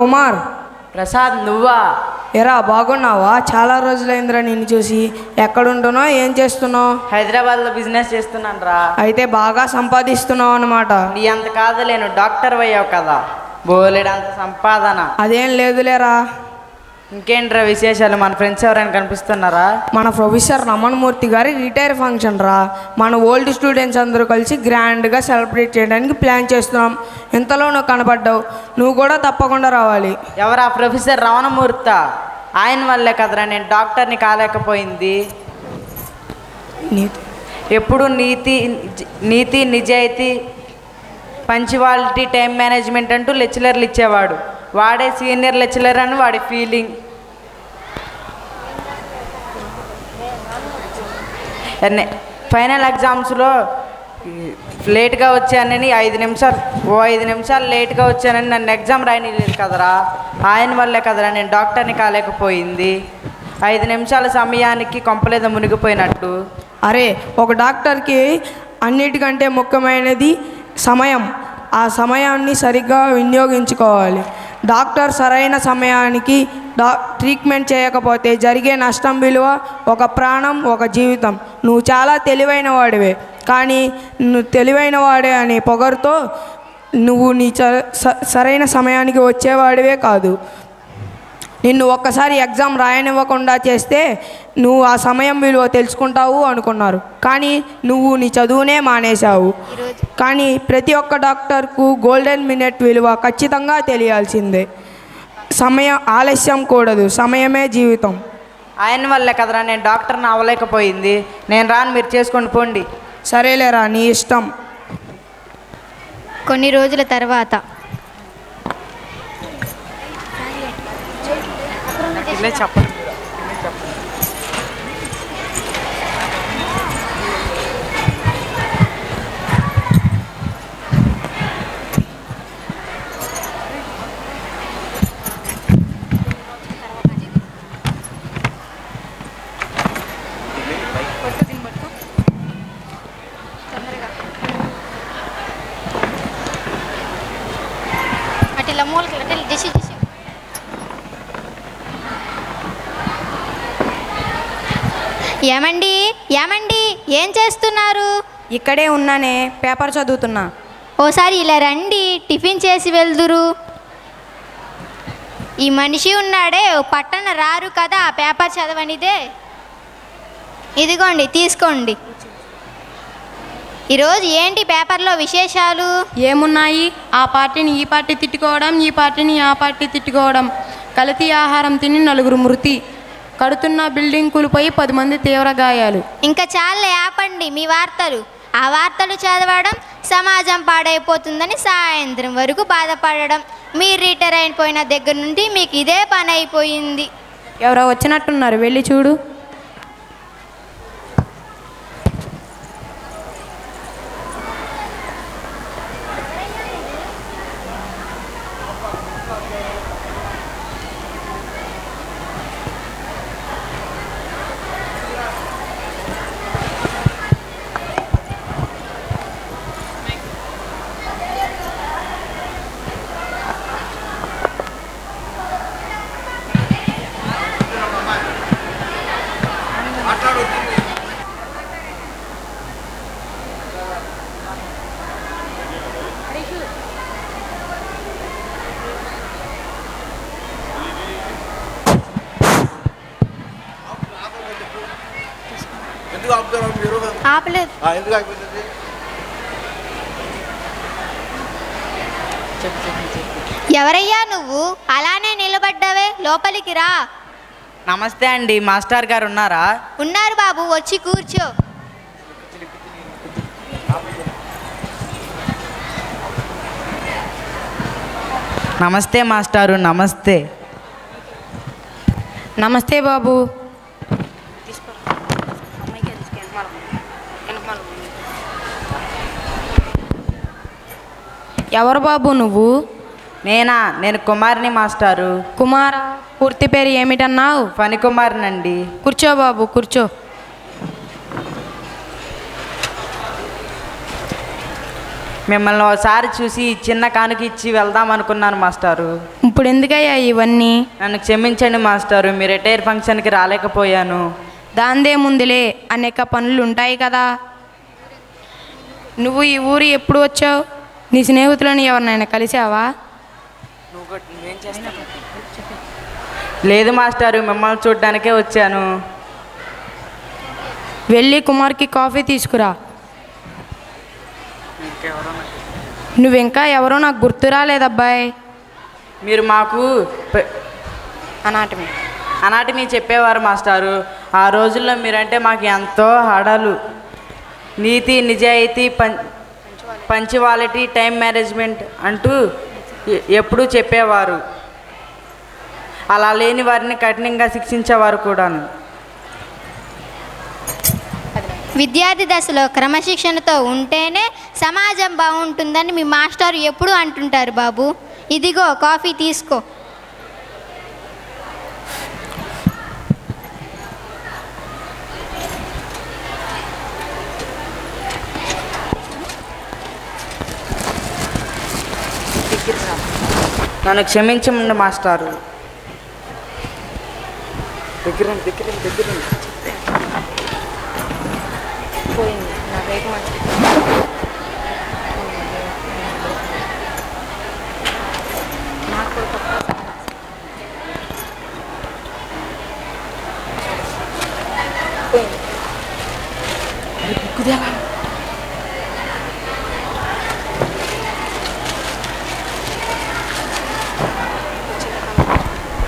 కుమార్. ప్రసాద్ నువ్వా? ఎరా బాగున్నావా? చాలా రోజులైందిరా నిన్ను చూసి. ఎక్కడుంటున్నావు? ఏం చేస్తున్నావు? హైదరాబాద్లో బిజినెస్ చేస్తున్నాను రా. అయితే బాగా సంపాదిస్తున్నావు అనమాట నీ అంత కాదులేను డాక్టర్ అయ్యావు కదా. బోలెడంత సంపాదన. అదేం లేదులేరా. ఇంకేంట్రా విశేషాలు? మన ఫ్రెండ్స్ ఎవరైనా కనిపిస్తున్నారా? మన ప్రొఫెసర్ రమణమూర్తి గారి రిటైర్ ఫంక్షన్ రా. మన ఓల్డ్ స్టూడెంట్స్ అందరూ కలిసి గ్రాండ్గా సెలబ్రేట్ చేయడానికి ప్లాన్ చేస్తున్నాం. ఇంతలో నువ్వు కనపడ్డావు నువ్వు కూడా తప్పకుండా రావాలి. ఎవరా ప్రొఫెసర్ రమణమూర్త? ఆయన వల్లే కదరా నేను డాక్టర్ని కాలేకపోయింది. ఎప్పుడు నీతి నీతి నిజాయితీ పంచువాలిటీ టైం మేనేజ్మెంట్ అంటూ లెక్చరర్లు ఇచ్చేవాడు. వాడే సీనియర్ లెక్చరర్ అని వాడి ఫీలింగ్ ఫైనల్ ఎగ్జామ్స్లో లేట్గా వచ్చానని ఐదు నిమిషాలు ఓ ఐదు నిమిషాలు లేట్గా వచ్చానని నన్ను ఎగ్జామ్ రాయనిలేదు కదరా. ఆయన వల్లే కదరా నేను డాక్టర్ని కాలేకపోయింది. ఐదు నిమిషాల సమయానికి కొంపలేద మునిగిపోయినట్టు. అరే ఒక డాక్టర్కి అన్నిటికంటే ముఖ్యమైనది సమయం. ఆ సమయాన్ని సరిగ్గా వినియోగించుకోవాలి. డాక్టర్ సరైన సమయానికి డా ట్రీట్మెంట్ చేయకపోతే జరిగే నష్టం విలువ ఒక ప్రాణం ఒక జీవితం. నువ్వు చాలా తెలివైన వాడివే. కానీ నువ్వు తెలివైన వాడే అనే పొగరుతో నువ్వు నీ చ- స- సరైన సమయానికి వచ్చేవాడివే కాదు. నిన్ను ఒక్కసారి ఎగ్జామ్ రాయనివ్వకుండా చేస్తే నువ్వు ఆ సమయం విలువ తెలుసుకుంటావు అనుకున్నారు. కానీ నువ్వు నీ చదువునే మానేశావు. కానీ ప్రతి ఒక్క డాక్టర్కు గోల్డెన్ మినిట్ విలువ ఖచ్చితంగా తెలియాల్సిందే. సమయం ఆలస్యం కూడదు. సమయమే జీవితం. ఆయన వల్లే కదరా నేను డాక్టర్ని అవ్వలేకపోయింది. నేను రాను మీరు చేసుకొని పోండి. సరేలేరా నీ ఇష్టం. కొన్ని రోజుల తర్వాత ఇల్లే చెప్పండి అటు ఇలా మూలకి అటు ఏమండి? ఏమండి? ఏం చేస్తున్నారు? ఇక్కడే ఉన్నానే పేపర్ చదువుతున్నా. ఓసారి ఇలా రండి టిఫిన్ చేసి వెళ్దురు. ఈ మనిషి ఉన్నాడే పట్టణ రారు కదా ఆ పేపర్ చదవనిదే. ఇదిగోండి తీసుకోండి. ఈరోజు ఏంటి పేపర్లో విశేషాలు? ఏమున్నాయి? ఆ పార్టీని ఈ పార్టీ తిట్టుకోవడం ఈ పార్టీని ఆ పార్టీ తిట్టుకోవడం. కల్తీ ఆహారం తిని నలుగురు మృతి. కడుతున్న బిల్డింగ్ కూలిపోయి పది మంది తీవ్ర గాయాలు. ఇంకా చాలా ఆపండి మీ వార్తలు. ఆ వార్తలు చదవడం సమాజం పాడైపోతుందని సాయంత్రం వరకు బాధపడడం. మీరు రిటైర్ అయిపోయిన దగ్గర నుండి మీకు ఇదే పని అయిపోయింది. ఎవరో వచ్చినట్టున్నారు వెళ్ళి చూడు. ఆపలేదు. ఆ, ఎందుకు ఆగిపోయింది ఎవరయ్యా నువ్వు? అలానే నిలబడ్డావే. లోపలికి రా. నమస్తే అండి మాస్టర్ గారు ఉన్నారా? ఉన్నారు బాబు వచ్చి కూర్చో. నమస్తే మాస్టారు నమస్తే. నమస్తే బాబు. ఎవరు బాబు నువ్వు? నేనా? నేను కుమార్ని మాస్టారు. కుమార పూర్తి పేరు ఏమిటన్నావు? ఫణి కుమార్నండి కూర్చో బాబు కూర్చో. మిమ్మల్ని ఒకసారి చూసి ఈ చిన్న కానుక ఇచ్చి వెళ్దాం అనుకున్నాను మాస్టారు. ఇప్పుడు ఎందుకయ్యా ఇవన్నీ? నన్ను క్షమించండి మాస్టారు మీ రిటైర్ ఫంక్షన్కి రాలేకపోయాను. దాందే ముందులే అనేక పనులు ఉంటాయి కదా. నువ్వు ఈ ఊరు ఎప్పుడు వచ్చావు? నీ స్నేహితులను ఎవరినైనా కలిసావా? లేదు మాస్టారు మిమ్మల్ని చూడ్డానికే వచ్చాను. వెళ్ళి కుమార్కి కాఫీ తీసుకురా. నువ్వింకా ఎవరో నాకు గుర్తు రాలేదబ్బాయ్ మీరు మాకు అనాటమే. అనాటమీ చెప్పేవారు మాస్టారు. ఆ రోజుల్లో మీరంటే మాకు ఎంతో హడలు. నీతి నిజాయితీ పం పంచువాలిటీ టైం మేనేజ్మెంట్ అంటూ ఎప్పుడూ చెప్పేవారు. అలా లేని వారిని కఠినంగా శిక్షించేవారు కూడాను. విద్యార్థి దశలో క్రమశిక్షణతో ఉంటేనే సమాజం బాగుంటుందని మీ మాస్టర్ ఎప్పుడు అంటుంటారు బాబు. ఇదిగో కాఫీ తీసుకో. నన్ను క్షమించమండి మాస్టారు. దగ్గర దగ్గర దగ్గర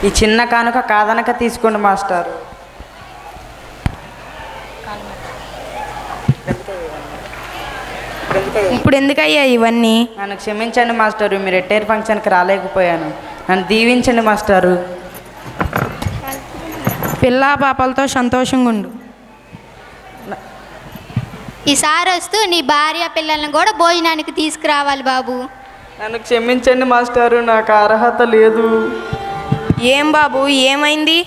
ఈ చిన్న కానుక కాదనక తీసుకోండి మాస్టారు. ఇప్పుడు ఎందుకయ్యా ఇవన్నీ? నన్ను క్షమించండి మాస్టారు. మీ రిటైర్ ఫంక్షన్కి రాలేకపోయాను. నన్ను దీవించండి మాస్టారు. పిల్లా పాపలతో సంతోషంగా ఉండు ఈసారి వస్తూ నీ భార్య పిల్లల్ని కూడా భోజనానికి తీసుకురావాలి బాబు. నన్ను క్షమించండి మాస్టారు. నాకు అర్హత లేదు. ఏం బాబు ఏమైంది?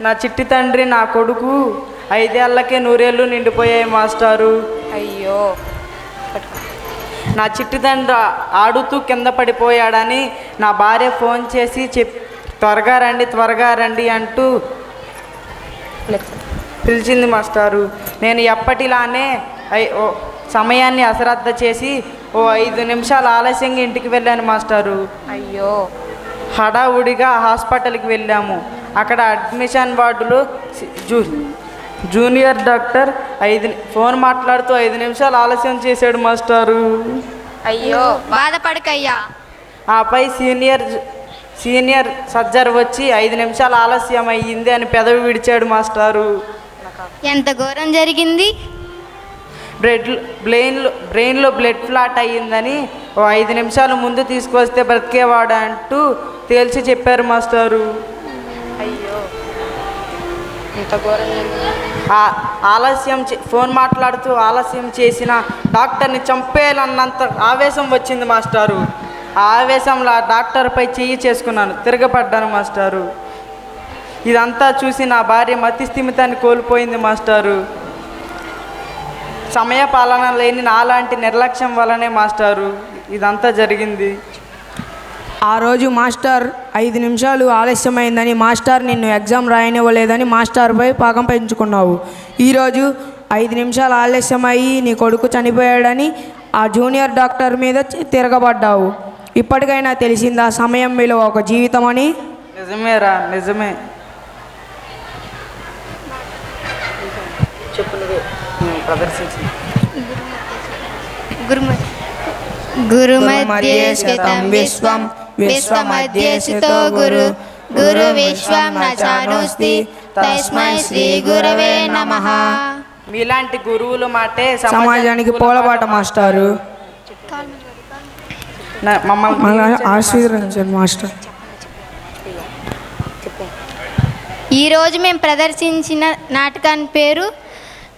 నా చిట్టి తండ్రి నా కొడుకు ఐదేళ్ళకే నూరేళ్ళు నిండిపోయాయి మాస్టారు. అయ్యో. నా చిట్టి తండ్రి ఆడుతూ కింద పడిపోయాడని నా భార్య ఫోన్ చేసి చెప్ త్వరగా రండి త్వరగా రండి అంటూ పిలిచింది మాస్టారు. నేను ఎప్పటిలానే సమయాన్ని అశ్రద్ధ చేసి ఓ ఐదు నిమిషాలు ఆలస్యంగా ఇంటికి వెళ్ళాను మాస్టారు. అయ్యో. హడావుడిగా హాస్పిటల్కి వెళ్ళాము. అక్కడ అడ్మిషన్ వార్డులో జూ జూనియర్ డాక్టర్ ఐదు ఫోన్ మాట్లాడుతూ ఐదు నిమిషాలు ఆలస్యం చేశాడు మాస్టారు. అయ్యో బాధపడకయ్యా. ఆపై సీనియర్ సీనియర్ సర్జర్ వచ్చి ఐదు నిమిషాలు ఆలస్యం అయ్యింది అని పెదవి విడిచాడు మాస్టారు. ఎంత ఘోరం జరిగింది? బ్లడ్ బ్రెయిన్లో బ్రెయిన్లో బ్లడ్ ఫ్లాట్ అయ్యిందని ఓ ఐదు నిమిషాలు ముందు తీసుకొస్తే బ్రతికేవాడు అంటూ తేల్చి చెప్పారు మాస్టారు. అయ్యో ఇంత ఆలస్యం ఫోన్ మాట్లాడుతూ ఆలస్యం చేసిన డాక్టర్ని చంపేయాలన్నంత ఆవేశం వచ్చింది మాస్టారు. ఆ ఆవేశంలో ఆ డాక్టర్పై చెయ్యి చేసుకున్నాను. తిరగపడ్డాను మాస్టారు. ఇదంతా చూసి నా భార్య మతి స్థిమితాన్ని కోల్పోయింది మాస్టారు. సమయ పాలన లేని నాలాంటి నిర్లక్ష్యం వల్లనే మాస్టారు ఇదంతా జరిగింది. ఆ రోజు మాస్టర్ ఐదు నిమిషాలు ఆలస్యమైందని మాస్టర్ నిన్ను ఎగ్జామ్ రాయనివ్వలేదని మాస్టర్పై పాకం పెంచుకున్నావు. ఈరోజు ఐదు నిమిషాలు ఆలస్యమయ్యి నీ కొడుకు చనిపోయాడని ఆ జూనియర్ డాక్టర్ మీద తిరగబడ్డావు. ఇప్పటికైనా తెలిసిందా సమయం విలువ ఒక జీవితం అని నిజమేరా నిజమే. చెప్పు నువ్వే. నువ్వు ప్రదర్శించి. గురుమతి గురుమధ్యే స్థితం విశ్వం. విశ్వమధ్యే స్థితో గురు. గురు విశ్వం నచానుస్తి. తస్మై శ్రీ గురవే నమః. మీలాంటి గురువులు మాటే సమాజానికి పోలబాట మాస్టారు. మమ్మల్ని ఆశీర్వదించండి మాస్టర్. ఈరోజు మేము ప్రదర్శించిన నాటకాన్ని పేరు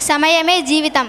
సమయమే జీవితం.